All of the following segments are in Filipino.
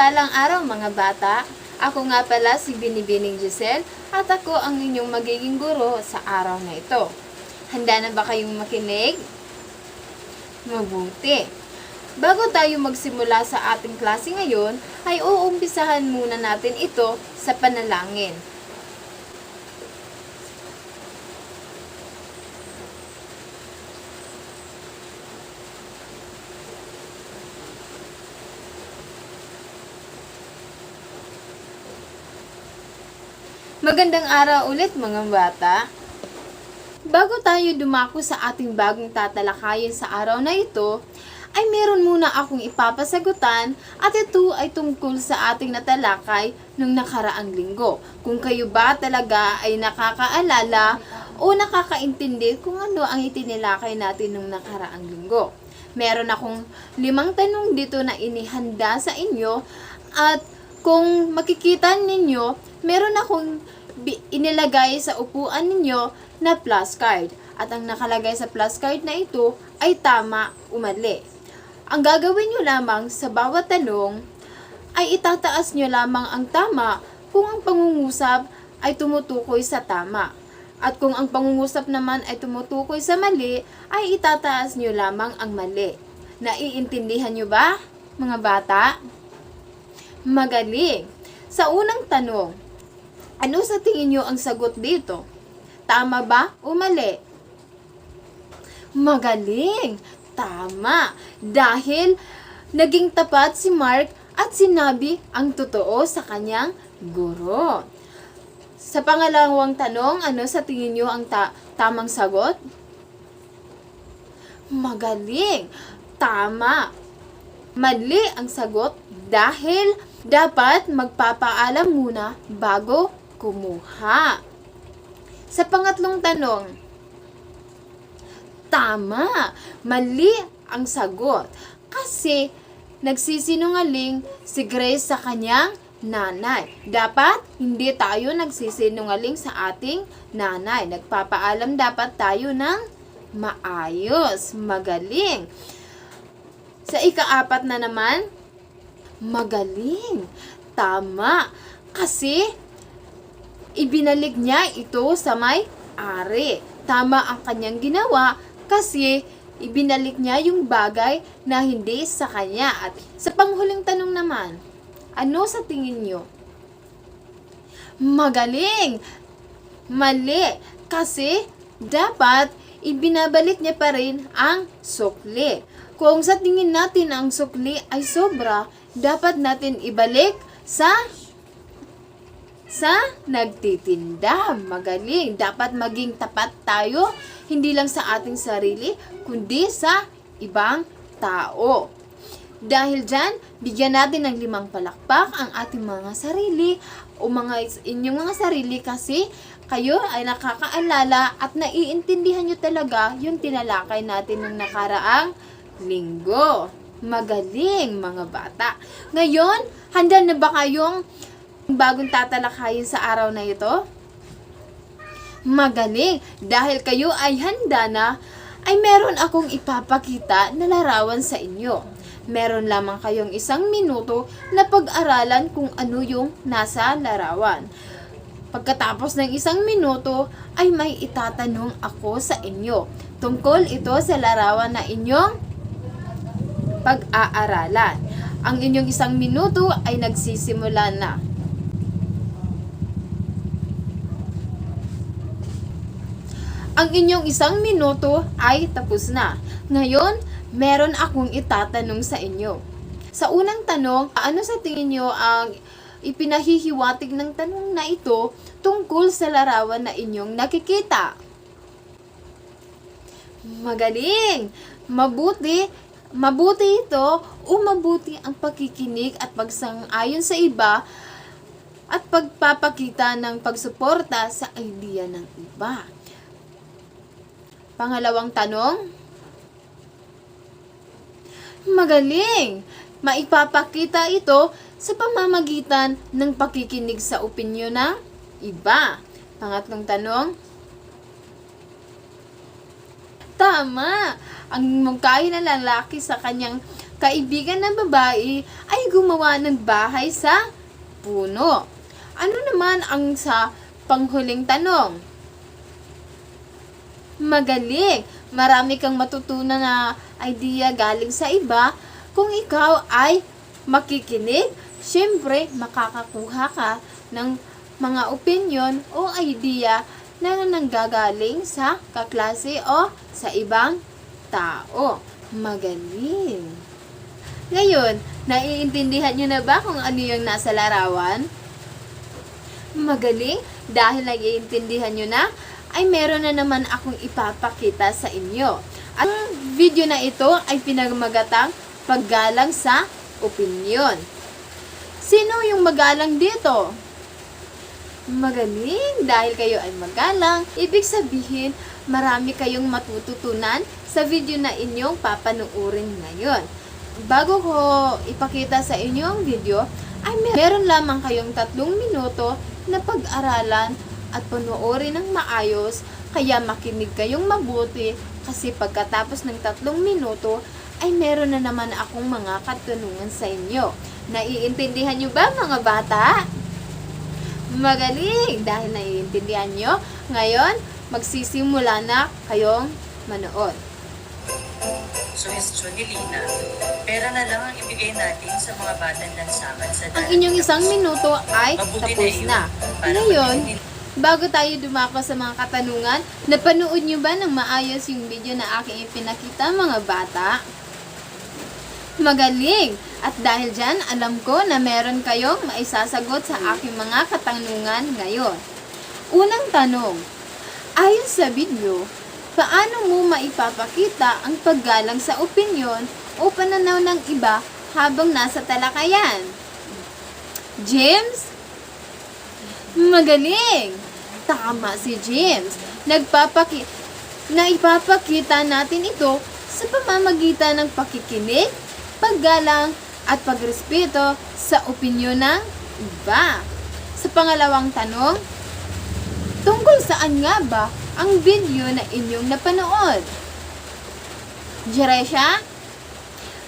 Mapagpalang araw mga bata. Ako nga pala si Binibining Giselle at ako ang inyong magiging guro sa araw na ito. Handa na ba kayong makinig? Mabuti. Bago tayo magsimula sa ating klase ngayon, ay uumpisahan muna natin ito sa panalangin. Magandang araw ulit mga bata. Bago tayo dumako sa ating bagong tatalakayin sa araw na ito, ay meron muna akong ipapasagutan at ito ay tungkol sa ating natalakay nung nakaraang linggo. Kung kayo ba talaga ay nakakaalala o nakakaintindi kung ano ang itinilakay natin nung nakaraang linggo. Meron akong limang tanong dito na inihanda sa inyo at kung makikita ninyo, meron akong inilagay sa upuan ninyo na plus card. At ang nakalagay sa plus card na ito ay tama o mali. Ang gagawin nyo lamang sa bawat tanong ay itataas nyo lamang ang tama kung ang pangungusap ay tumutukoy sa tama. At kung ang pangungusap naman ay tumutukoy sa mali, ay itataas nyo lamang ang mali. Naiintindihan nyo ba, mga bata? Magaling! Sa unang tanong, ano sa tingin nyo ang sagot dito? Tama ba o mali? Magaling! Tama! Dahil naging tapat si Mark at sinabi ang totoo sa kanyang guro. Sa pangalawang tanong, ano sa tingin nyo ang ta- tamang sagot? Magaling! Tama! Mali ang sagot dahil dapat magpapaalam muna bago kumuha. Sa pangatlong tanong, tama, mali ang sagot kasi nagsisinungaling si Grace sa kanyang nanay. Dapat hindi tayo nagsisinungaling sa ating nanay. Nagpapaalam dapat tayo ng maayos, magaling. Sa ikaapat na naman, magaling. Tama. Kasi, ibinalik niya ito sa may ari. Tama ang kanyang ginawa kasi ibinalik niya yung bagay na hindi sa kanya. At sa panghuling tanong naman, ano sa tingin nyo? Magaling! Mali! Kasi dapat ibinabalik niya pa rin ang sukli. Kung sa tingin natin ang sukli ay sobra, dapat natin ibalik sa sa nagtitinda. Magaling. Dapat maging tapat tayo, hindi lang sa ating sarili, kundi sa ibang tao. Dahil dyan, bigyan natin ng limang palakpak ang ating mga sarili o mga inyong mga sarili kasi kayo ay nakakaalala at naiintindihan nyo talaga yung tinalakay natin ng nakaraang linggo. Magaling mga bata. Ngayon, handa na ba kayong bagong tatalakayin sa araw na ito? Magaling! Dahil kayo ay handa na, ay meron akong ipapakita na larawan sa inyo. Meron lamang kayong isang minuto na pag-aralan kung ano yung nasa larawan. Pagkatapos ng isang minuto ay may itatanong ako sa inyo. Tungkol ito sa larawan na inyong pag-aaralan. Ang inyong isang minuto ay nagsisimula na. Ang inyong isang minuto ay tapos na. Ngayon, meron akong itatanong sa inyo. Sa unang tanong, ano sa tingin nyo ang ipinahihiwatig ng tanong na ito tungkol sa larawan na inyong nakikita? Magaling! Mabuti! Mabuti ito o mabuti ang pakikinig at pagsang-ayon sa iba at pagpapakita ng pagsuporta sa idea ng iba. Pangalawang tanong, Magaling! Maipapakita ito sa pamamagitan ng pakikinig sa opinyon ng iba. Pangatlong tanong, Tama! Ang mungkahi ng lalaki sa kanyang kaibigan ng babae ay gumawa ng bahay sa puno. Ano naman ang sa panghuling tanong? Magaling! Marami kang matutunan na idea galing sa iba. Kung ikaw ay makikinig, syempre makakakuha ka ng mga opinion o idea na nanggagaling sa kaklase o sa ibang tao. Magaling! Ngayon, naiintindihan nyo na ba kung ano yung nasa larawan? Magaling! Dahil naiintindihan nyo na, ay meron na naman akong ipapakita sa inyo. At ang video na ito ay pinagmagatang paggalang sa opinyon. Sino yung magalang dito? Magaling! Dahil kayo ay magalang, ibig sabihin marami kayong matututunan sa video na inyong papanuurin ngayon. Bago ko ipakita sa inyo ang video, ay mer- meron lamang kayong tatlong minuto na pag-aralan at panoorin ng maayos, kaya makinig kayong mabuti kasi pagkatapos ng tatlong minuto ay meron na naman akong mga katanungan sa inyo. Naiintindihan nyo ba mga bata? Magaling! Dahil naiintindihan nyo, ngayon magsisimula na kayong manood. So, Miss Jonilina, pera na lang ang ibigay natin sa mga batang lansangan sa Ang inyong isang minuto ay tapos na. Ngayon, bago tayo dumako sa mga katanungan, napanood nyo ba ng maayos yung video na aking ipinakita mga bata? Magaling! At dahil dyan, alam ko na meron kayong maisasagot sa aking mga katanungan ngayon. Unang tanong, ayon sa video, paano mo maipapakita ang paggalang sa opinyon o pananaw ng iba habang nasa talakayan? James? Magaling! Tama si James. Nagpapaki na ipapakita natin ito sa pamamagitan ng pakikinig, paggalang, at pagrespeto sa opinyon ng iba. Sa pangalawang tanong, tungkol saan nga ba ang video na inyong napanood? Jeresha?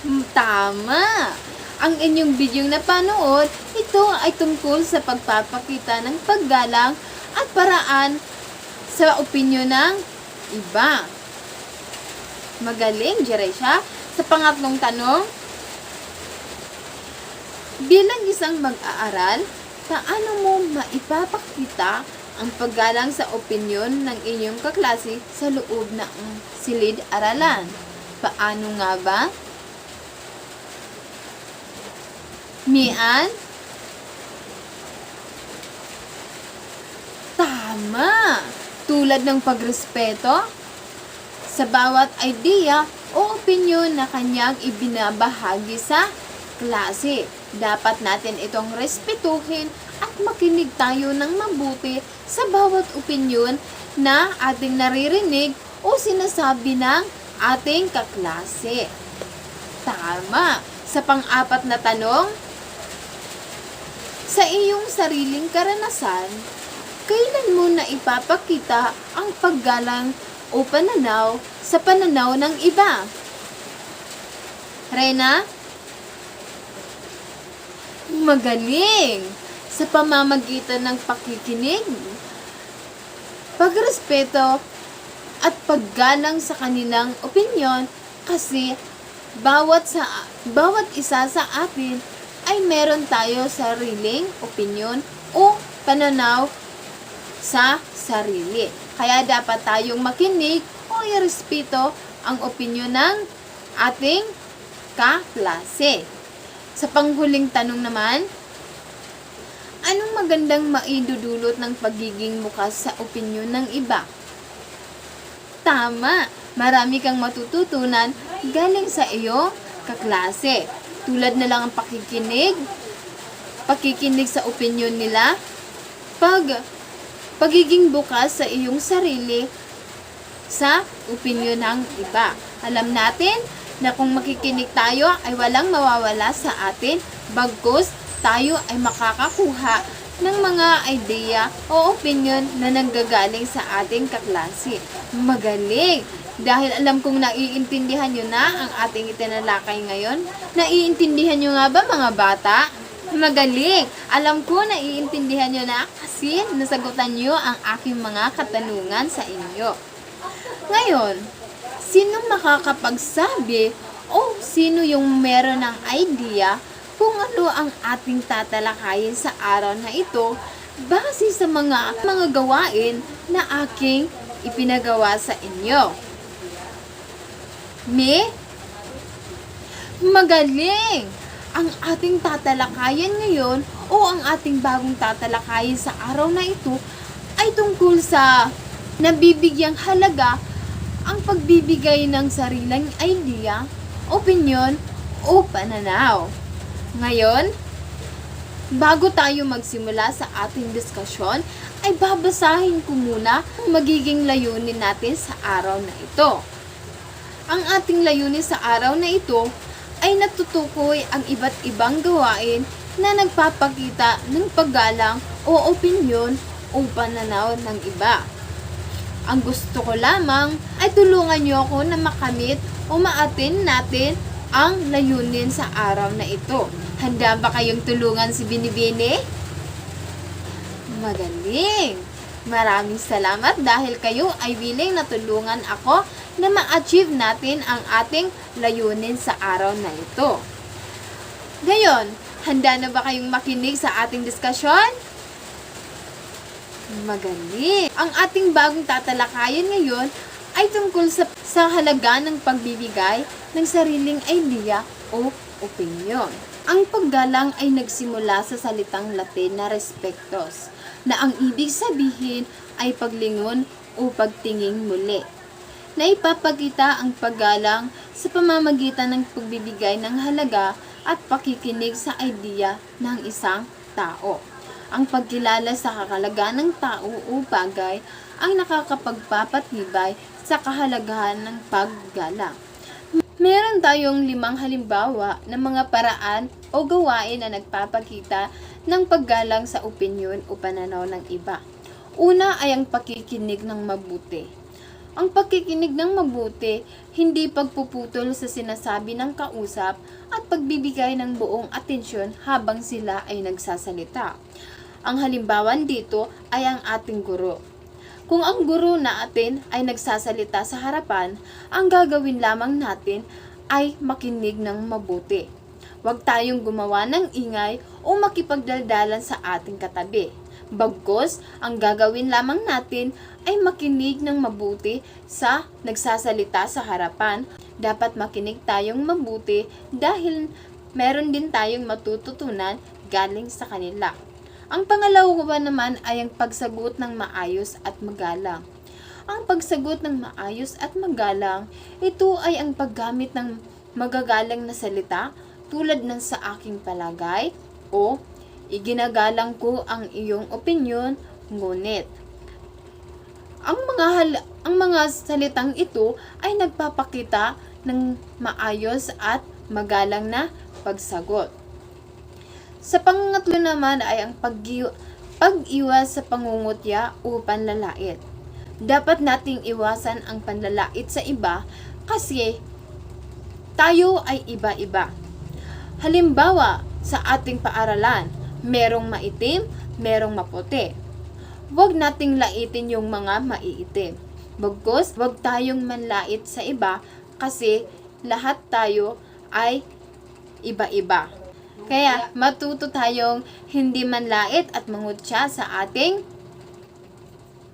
Hmm, Tama! Ang inyong bidyong napanood, ito ay tungkol sa pagpapakita ng paggalang at paraan sa opinyon ng iba. Magaling, Jeresha. Sa pangatlong tanong, bilang isang mag-aaral, paano mo maipapakita ang paggalang sa opinyon ng inyong kaklase sa loob ng silid-aralan? Paano nga ba? Mian? Tama! Tulad ng pagrespeto sa bawat idea o opinyon na kanyang ibinabahagi sa klase. Dapat natin itong respetuhin at makinig tayo ng mabuti sa bawat opinyon na ating naririnig o sinasabi ng ating kaklase. Tama! Sa pang-apat na tanong, sa iyong sariling karanasan, kailan mo na ipapakita ang paggalang o pananaw sa pananaw ng iba? Rena? Magaling! Sa pamamagitan ng pakikinig, pagrespeto, at paggalang sa kanilang opinyon kasi bawat sa bawat isa sa atin ay meron tayo sariling opinyon o pananaw sa sarili. Kaya dapat tayong makinig o irespeto ang opinyon ng ating kaklase. Sa panghuling tanong naman, anong magandang maidudulot ng pagiging bukas sa opinyon ng iba? Tama, marami kang matututunan galing sa iyo kaklase. Tulad na lang ang pakikinig, pakikinig sa opinyon nila, pag pagiging bukas sa iyong sarili sa opinyon ng iba. Alam natin na kung makikinig tayo ay walang mawawala sa atin, bagkus tayo ay makakakuha ng mga idea o opinion na nanggagaling sa ating kaklase. Magaling! Dahil alam kong naiintindihan nyo na ang ating itinalakay ngayon. Naiintindihan nyo nga ba mga bata? Magaling! Alam ko naiintindihan nyo na kasi nasagutan nyo ang aking mga katanungan sa inyo. Ngayon, sino makakapagsabi o sino yung meron ng idea kung ano ang ating tatalakayin sa araw na ito base sa mga mga gawain na aking ipinagawa sa inyo. Me? Magaling! Ang ating tatalakayan ngayon o ang ating bagong tatalakayin sa araw na ito ay tungkol sa nabibigyang halaga ang pagbibigay ng sariling idea, opinion, o pananaw. Ngayon, bago tayo magsimula sa ating diskusyon, ay babasahin ko muna ang magiging layunin natin sa araw na ito. Ang ating layunin sa araw na ito ay natutukoy ang iba't ibang gawain na nagpapakita ng paggalang o opinyon o pananaw ng iba. Ang gusto ko lamang ay tulungan niyo ako na makamit o maatin natin ang layunin sa araw na ito. Handa ba kayong tulungan si Binibini? Magaling! Maraming salamat dahil kayo ay willing na tulungan ako na ma-achieve natin ang ating layunin sa araw na ito. Ngayon, handa na ba kayong makinig sa ating diskusyon? Magaling! Ang ating bagong tatalakayan ngayon ay tungkol sa, sa halaga ng pagbibigay ng sariling idea o opinion. Ang paggalang ay nagsimula sa salitang Latin na respectos, na ang ibig sabihin ay paglingon o pagtingin muli. Na ipapakita ang paggalang sa pamamagitan ng pagbibigay ng halaga at pakikinig sa idea ng isang tao. Ang pagkilala sa kakalaga ng tao o bagay ang nakakapagpapatibay sa kahalagahan ng paggalang. Meron tayong limang halimbawa ng mga paraan o gawain na nagpapakita ng paggalang sa opinyon o pananaw ng iba. Una ay ang pakikinig ng mabuti. Ang pakikinig ng mabuti, hindi pagpuputol sa sinasabi ng kausap at pagbibigay ng buong atensyon habang sila ay nagsasalita. Ang halimbawan dito ay ang ating guro. Kung ang guro natin ay nagsasalita sa harapan, ang gagawin lamang natin ay makinig ng mabuti. Huwag tayong gumawa ng ingay o makipagdaldalan sa ating katabi. Bagkos, ang gagawin lamang natin ay makinig ng mabuti sa nagsasalita sa harapan. Dapat makinig tayong mabuti dahil meron din tayong matututunan galing sa kanila. Ang pangalawa naman ay ang pagsagot ng maayos at magalang. Ang pagsagot ng maayos at magalang, ito ay ang paggamit ng magagalang na salita tulad ng sa aking palagay o iginagalang ko ang iyong opinyon, ngunit. Ang mga hal- ang mga salitang ito ay nagpapakita ng maayos at magalang na pagsagot. Sa pangatlo naman ay ang pag pag-iwas sa pangungutya o panlalait. Dapat nating iwasan ang panlalait sa iba kasi tayo ay iba-iba. Halimbawa, sa ating paaralan, merong maitim, merong maputi. Huwag nating laitin yung mga maiitim. Bagkus, huwag tayong manlait sa iba kasi lahat tayo ay iba-iba. Kaya matuto tayong hindi manlait at mangutya sa ating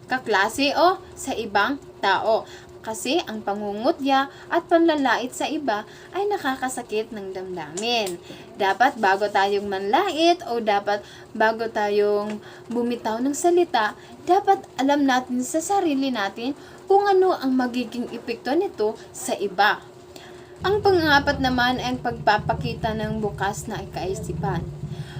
kaklase o sa ibang tao. Kasi ang pangungutya at panlalait sa iba ay nakakasakit ng damdamin. Dapat bago tayong manlait o dapat bago tayong bumitaw ng salita, dapat alam natin sa sarili natin kung ano ang magiging epekto nito sa iba. Ang pangapat naman ay ang pagpapakita ng bukas na kaisipan.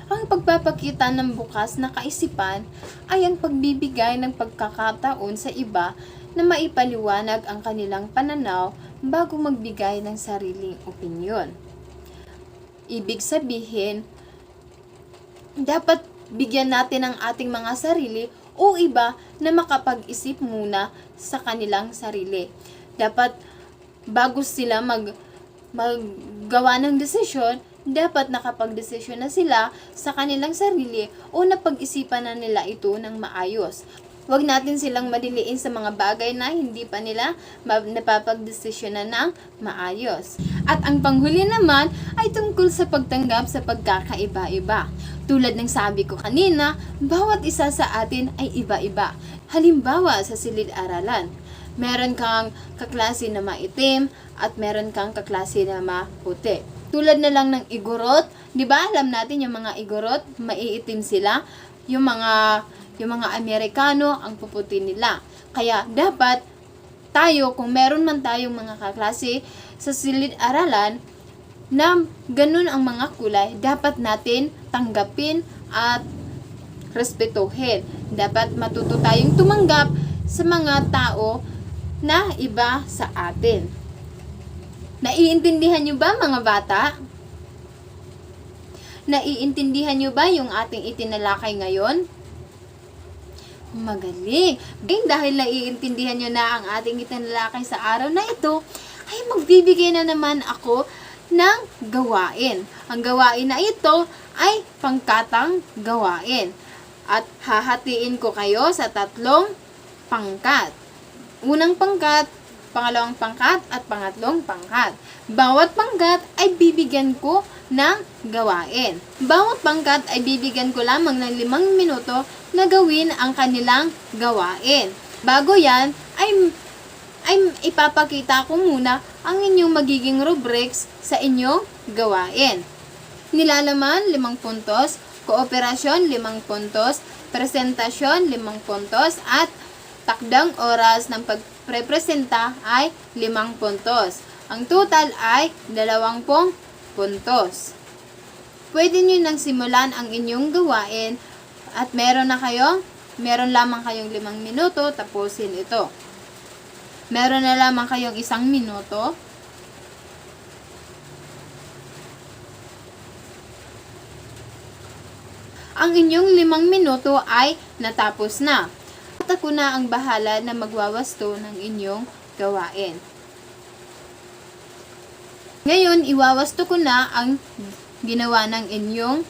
Ang pagpapakita ng bukas na kaisipan ay ang pagbibigay ng pagkakataon sa iba na maipaliwanag ang kanilang pananaw bago magbigay ng sariling opinyon. Ibig sabihin, dapat bigyan natin ang ating mga sarili o iba na makapag-isip muna sa kanilang sarili. dapat bago sila mag maggawa ng desisyon, dapat nakapag-desisyon na sila sa kanilang sarili o napag-isipan na nila ito ng maayos. Huwag natin silang madiliin sa mga bagay na hindi pa nila napapagdesisyonan ng maayos. At ang panghuli naman ay tungkol sa pagtanggap sa pagkakaiba-iba. Tulad ng sabi ko kanina, bawat isa sa atin ay iba-iba. Halimbawa sa silid-aralan, meron kang kaklase na maitim at meron kang kaklase na maputi. Tulad na lang ng igorot, 'di ba? Alam natin yung mga igorot, maiitim sila. Yung mga yung mga Amerikano, ang puputi nila. Kaya dapat tayo kung meron man tayong mga kaklase sa silid-aralan na ganun ang mga kulay, dapat natin tanggapin at respetuhin. Dapat matuto tayong tumanggap sa mga tao na iba sa atin. Naiintindihan nyo ba mga bata? Naiintindihan nyo ba yung ating itinalakay ngayon? Magaling! Galing dahil naiintindihan nyo na ang ating itinalakay sa araw na ito, ay magbibigay na naman ako ng gawain. Ang gawain na ito ay pangkatang gawain. At hahatiin ko kayo sa tatlong pangkat. Unang pangkat, pangalawang pangkat, at pangatlong pangkat. Bawat pangkat ay bibigyan ko ng gawain. Bawat pangkat ay bibigyan ko lamang ng limang minuto na gawin ang kanilang gawain. Bago yan, ay, ay ipapakita ko muna ang inyong magiging rubrics sa inyong gawain. Nilalaman, limang puntos, kooperasyon, limang puntos, presentasyon, limang puntos, at takdang oras ng pagprepresenta ay limang puntos. Ang total ay dalawampung puntos. Pwede nyo nang simulan ang inyong gawain at meron na kayo, meron lamang kayong limang minuto, tapusin ito. Meron na lamang kayong isang minuto, ang inyong limang minuto ay natapos na. At ako na ang bahala na magwawasto ng inyong gawain. Ngayon, iwawasto ko na ang ginawa ng inyong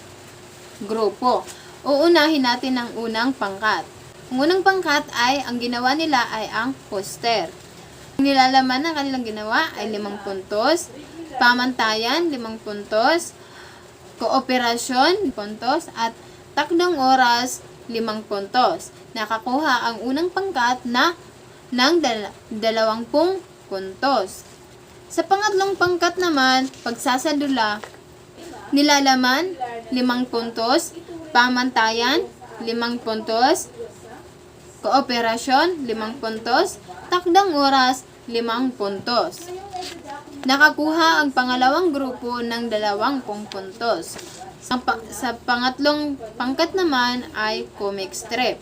grupo. Uunahin natin ang unang pangkat. Ang unang pangkat ay, ang ginawa nila ay ang poster. Ang nilalaman ng kanilang ginawa ay limang puntos, pamantayan, limang puntos, kooperasyon, puntos, at takdang oras, limang puntos. Nakakuha ang unang pangkat na ng dal- dalawampung puntos. Sa pangatlong pangkat naman, pagsasadula, nilalaman, limang puntos, pamantayan, limang puntos, kooperasyon, limang puntos, takdang oras, limang puntos. Nakakuha ang pangalawang grupo ng dalawangpung puntos. Sa, pa- sa pangatlong pangkat naman ay comic strip.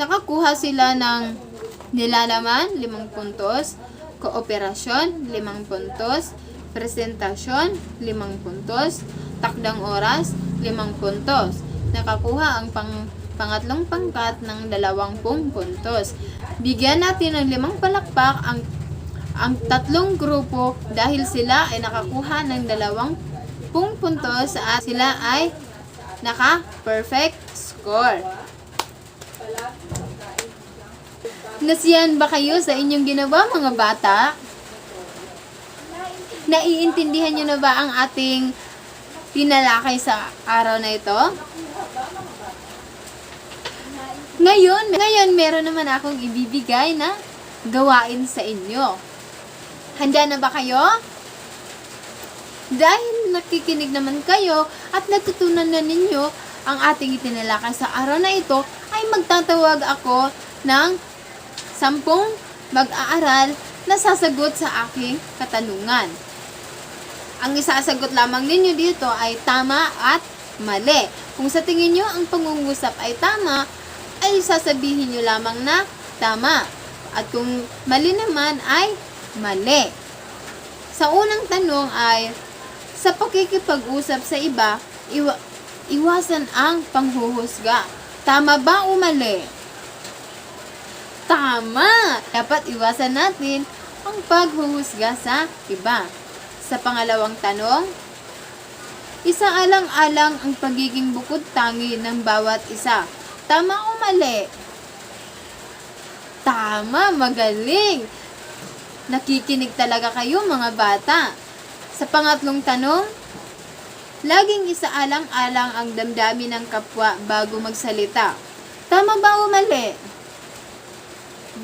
Nakakuha sila ng nilalaman, limang puntos, kooperasyon, limang puntos, presentasyon, limang puntos, takdang oras, limang puntos. Nakakuha ang pang, pangatlong pangkat ng dalawangpung puntos. Bigyan natin ng limang palakpak ang ang tatlong grupo dahil sila ay nakakuha ng dalawang pung puntos at sila ay naka-perfect score. Nasiyan ba kayo sa inyong ginawa mga bata? Naiintindihan nyo na ba ang ating tinalakay sa araw na ito? Ngayon, ngayon meron naman akong ibibigay na gawain sa inyo. Handa na ba kayo? Dahil nakikinig naman kayo at natutunan na ninyo ang ating itinalakay sa araw na ito, ay magtatawag ako ng sampung mag-aaral na sasagot sa aking katanungan. Ang isasagot lamang ninyo dito ay tama at mali. Kung sa tingin nyo ang pangungusap ay tama, ay sasabihin nyo lamang na tama. At kung mali naman ay mali. Sa unang tanong ay, sa pakikipag-usap sa iba, iwa, iwasan ang panghuhusga. Tama ba o mali? Tama! Dapat iwasan natin ang paghuhusga sa iba. Sa pangalawang tanong, isaalang-alang ang pagiging bukod tangi ng bawat isa. Tama o mali? Tama, magaling! Nakikinig talaga kayo mga bata. Sa pangatlong tanong, laging isaalang-alang ang damdamin ng kapwa bago magsalita. Tama ba o mali?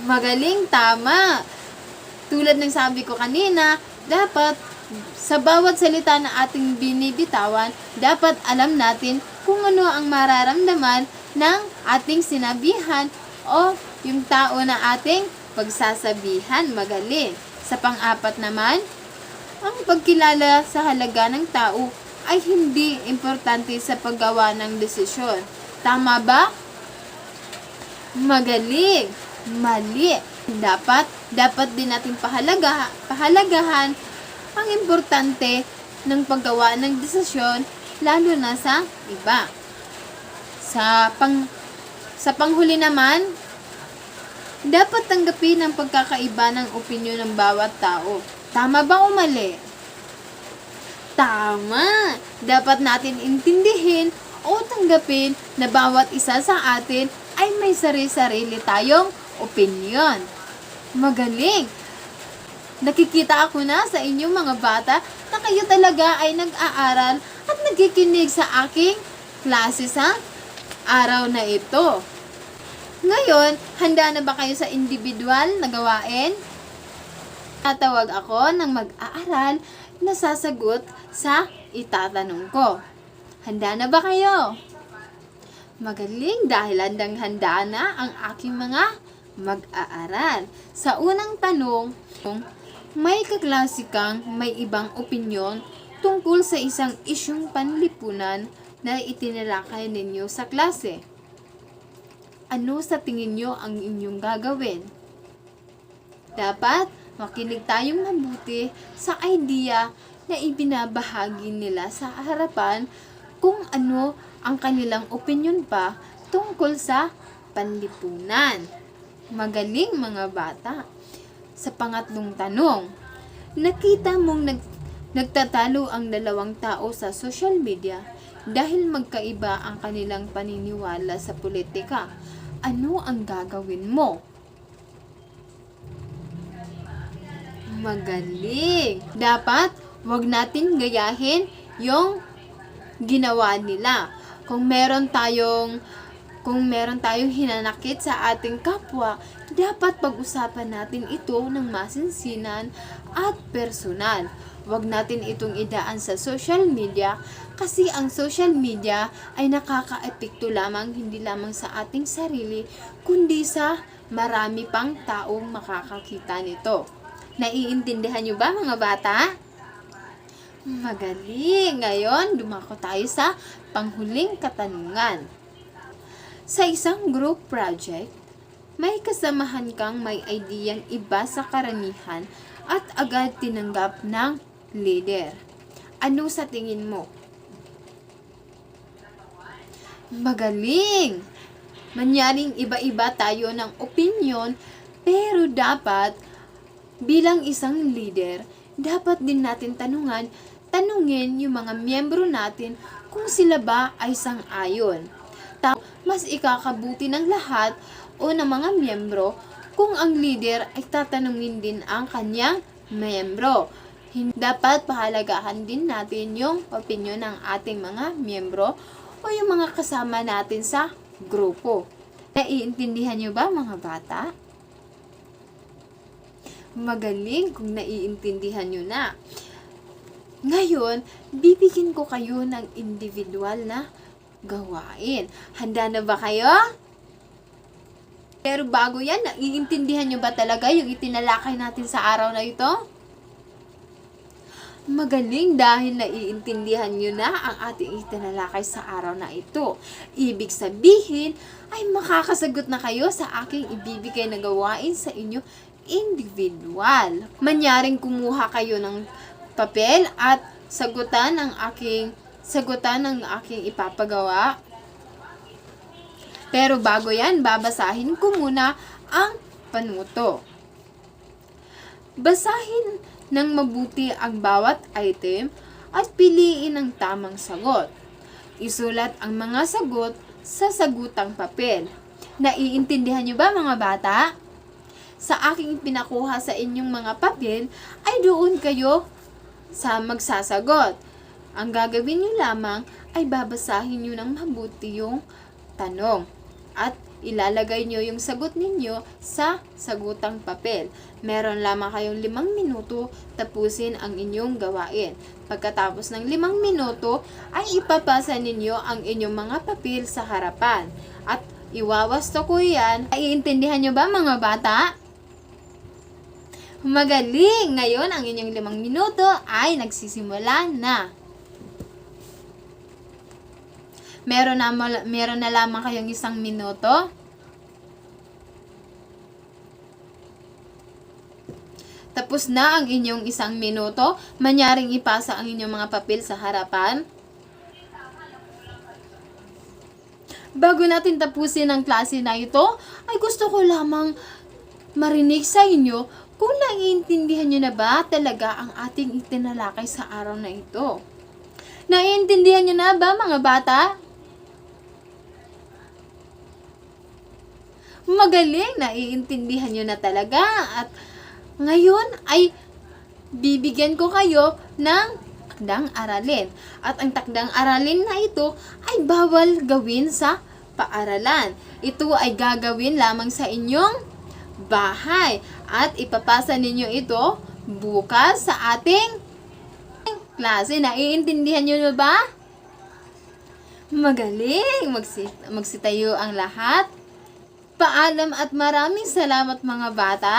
Magaling, tama. Tulad ng sabi ko kanina, dapat sa bawat salita na ating binibitawan, dapat alam natin kung ano ang mararamdaman ng ating sinabihan o yung tao na ating pagsasabihan. Magaling. Sa pang-apat naman, ang pagkilala sa halaga ng tao ay hindi importante sa paggawa ng desisyon. Tama ba? Magaling. Mali. Dapat, dapat din natin pahalaga, pahalagahan ang importante ng paggawa ng desisyon lalo na sa iba. Sa pang sa panghuli naman, dapat tanggapin ang pagkakaiba ng opinyon ng bawat tao. Tama ba o mali? Tama! Dapat natin intindihin o tanggapin na bawat isa sa atin ay may sarili-sarili tayong opinyon. Magaling! Nakikita ako na sa inyong mga bata na kayo talaga ay nag-aaral at nagkikinig sa aking klase sa araw na ito. Ngayon, handa na ba kayo sa individual na gawain? Tatawag ako ng mag-aaral na sasagot sa itatanong ko. Handa na ba kayo? Magaling dahil handang handa na ang aking mga mag-aaral. Sa unang tanong, may kaklase kang may ibang opinyon tungkol sa isang isyong panlipunan na itinalakay ninyo sa klase. Ano sa tingin nyo ang inyong gagawin? Dapat makinig tayong mabuti sa idea na ibinabahagi nila sa harapan kung ano ang kanilang opinion pa tungkol sa panlipunan. Magaling mga bata. Sa pangatlong tanong, nakita mong nag, nagtatalo ang dalawang tao sa social media dahil magkaiba ang kanilang paniniwala sa politika. Ano ang gagawin mo? Magaling! Dapat, wag natin gayahin yung ginawa nila. Kung meron tayong kung meron tayong hinanakit sa ating kapwa, dapat pag-usapan natin ito ng masinsinan at personal. Huwag natin itong idaan sa social media kasi ang social media ay nakaka-epekto lamang hindi lamang sa ating sarili kundi sa marami pang taong makakakita nito. Naiintindihan nyo ba mga bata? Magaling! Ngayon, dumako tayo sa panghuling katanungan. Sa isang group project, may kasamahan kang may ideyang iba sa karamihan at agad tinanggap ng leader. Ano sa tingin mo? Magaling! Manyaring iba-iba tayo ng opinion, pero dapat bilang isang leader, dapat din natin tanungan, tanungin yung mga miyembro natin kung sila ba ay sang-ayon. Mas ikakabuti ng lahat o ng mga miyembro kung ang leader ay tatanungin din ang kanyang miyembro. Dapat pahalagahan din natin yung opinion ng ating mga miyembro o yung mga kasama natin sa grupo. Naiintindihan nyo ba mga bata? Magaling kung naiintindihan nyo na. Ngayon, bibigyan ko kayo ng individual na gawain. Handa na ba kayo? Pero bago yan, naiintindihan nyo ba talaga yung itinalakay natin sa araw na ito? Magaling dahil naiintindihan nyo na ang ating itinalakay sa araw na ito. Ibig sabihin, ay makakasagot na kayo sa aking ibibigay na gawain sa inyo individual. Manyaring kumuha kayo ng papel at sagutan ang aking sagutan ng aking ipapagawa. Pero bago yan, babasahin ko muna ang panuto. Basahin ng mabuti ang bawat item at piliin ang tamang sagot. Isulat ang mga sagot sa sagutang papel. Naiintindihan niyo ba mga bata? Sa aking pinakuha sa inyong mga papel ay doon kayo sa magsasagot. Ang gagawin niyo lamang ay babasahin niyo ng mabuti yung tanong at ilalagay niyo yung sagot ninyo sa sagutang papel. Meron lamang kayong limang minuto tapusin ang inyong gawain. Pagkatapos ng limang minuto ay ipapasa ninyo ang inyong mga papel sa harapan. At iwawasto ko yan. Naiintindihan niyo ba mga bata? Magaling! Ngayon, ang inyong limang minuto ay nagsisimula na. Meron na, meron na lamang kayong isang minuto. Tapos na ang inyong isang minuto. Manyaring ipasa ang inyong mga papel sa harapan. Bago natin tapusin ang klase na ito, ay gusto ko lamang marinig sa inyo kung naiintindihan nyo na ba talaga ang ating itinalakay sa araw na ito. Naiintindihan nyo na ba mga bata? Magaling, naiintindihan nyo na talaga. At ngayon ay bibigyan ko kayo ng takdang aralin. At ang takdang aralin na ito ay bawal gawin sa paaralan. Ito ay gagawin lamang sa inyong bahay. At ipapasa ninyo ito bukas sa ating klase. Naiintindihan nyo ba? Magaling! Magsi- magsitayo ang lahat. Paalam at maraming salamat mga bata.